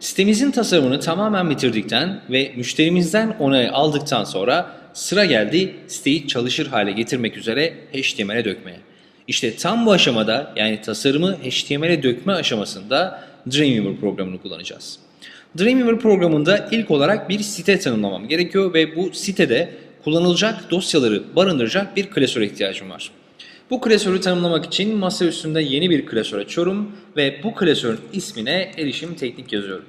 Sitemizin tasarımını tamamen bitirdikten ve müşterimizden onay aldıktan sonra sıra geldi siteyi çalışır hale getirmek üzere HTML'e dökmeye. İşte tam bu aşamada yani tasarımı HTML'e dökme aşamasında Dreamweaver programını kullanacağız. Dreamweaver programında ilk olarak bir site tanımlamam gerekiyor ve bu sitede kullanılacak dosyaları barındıracak bir klasöre ihtiyacım var. Bu klasörü tanımlamak için masa üstünde yeni bir klasör açıyorum ve bu klasörün ismine erişim teknik yazıyorum.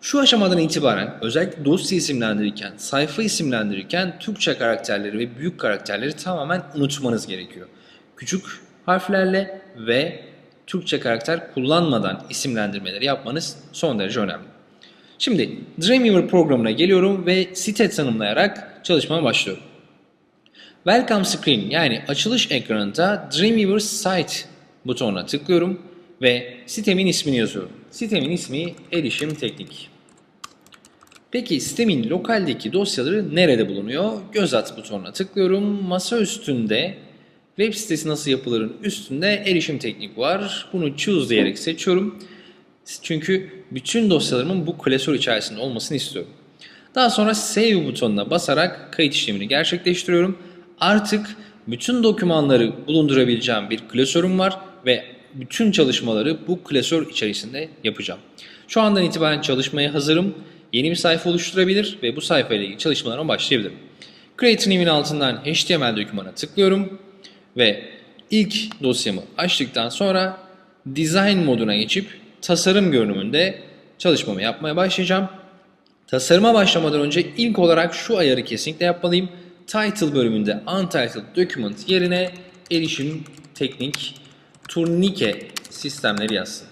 Şu aşamadan itibaren özellikle dosya isimlendirirken, sayfa isimlendirirken Türkçe karakterleri ve büyük karakterleri tamamen unutmanız gerekiyor. Küçük harflerle ve Türkçe karakter kullanmadan isimlendirmeleri yapmanız son derece önemli. Şimdi Dreamweaver programına geliyorum ve site tanımlayarak çalışmaya başlıyorum. Welcome Screen yani açılış ekranında Dreamweaver Site butonuna tıklıyorum ve sitemin ismini yazıyorum. Sitemin ismi Erişim Teknik. Peki sistemin lokaldeki dosyaları nerede bulunuyor? Göz at butonuna tıklıyorum. Masa üstünde web sitesi nasıl yapılırın üstünde erişim teknik var. Bunu choose diyerek seçiyorum. Çünkü bütün dosyalarımın bu klasör içerisinde olmasını istiyorum. Daha sonra Save butonuna basarak kayıt işlemini gerçekleştiriyorum. Artık bütün dokümanları bulundurabileceğim bir klasörüm var ve bütün çalışmaları bu klasör içerisinde yapacağım. Şu andan itibaren çalışmaya hazırım. Yeni bir sayfa oluşturabilir ve bu sayfa ile ilgili çalışmalarıma başlayabilirim. Create New'in altından HTML dokümana tıklıyorum ve ilk dosyamı açtıktan sonra Design moduna geçip tasarım görünümünde çalışmamı yapmaya başlayacağım. Tasarıma başlamadan önce ilk olarak şu ayarı kesinlikle yapmalıyım. Title bölümünde Untitled Document yerine erişim teknik turnike sistemleri yazsın.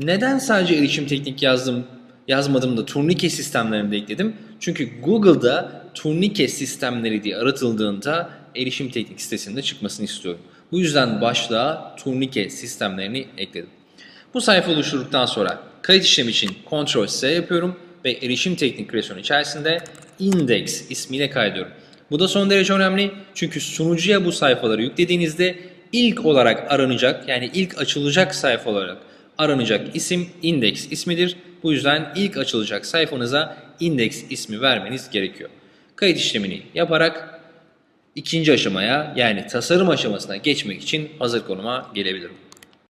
Neden sadece erişim teknik yazdım, yazmadım da turnike sistemlerini de ekledim? Çünkü Google'da turnike sistemleri diye aratıldığında erişim teknik sitesinde çıkmasını istiyorum. Bu yüzden başlığa turnike sistemlerini ekledim. Bu sayfa oluşturduktan sonra kayıt işlemi için Ctrl S yapıyorum ve erişim teknik kreasyonu içerisinde index ismiyle kaydediyorum. Bu da son derece önemli çünkü sunucuya bu sayfaları yüklediğinizde ilk olarak aranacak yani ilk açılacak sayfa olarak aranacak isim index ismidir. Bu yüzden ilk açılacak sayfanıza index ismi vermeniz gerekiyor. Kayıt işlemini yaparak ikinci aşamaya yani tasarım aşamasına geçmek için hazır konuma gelebilirim.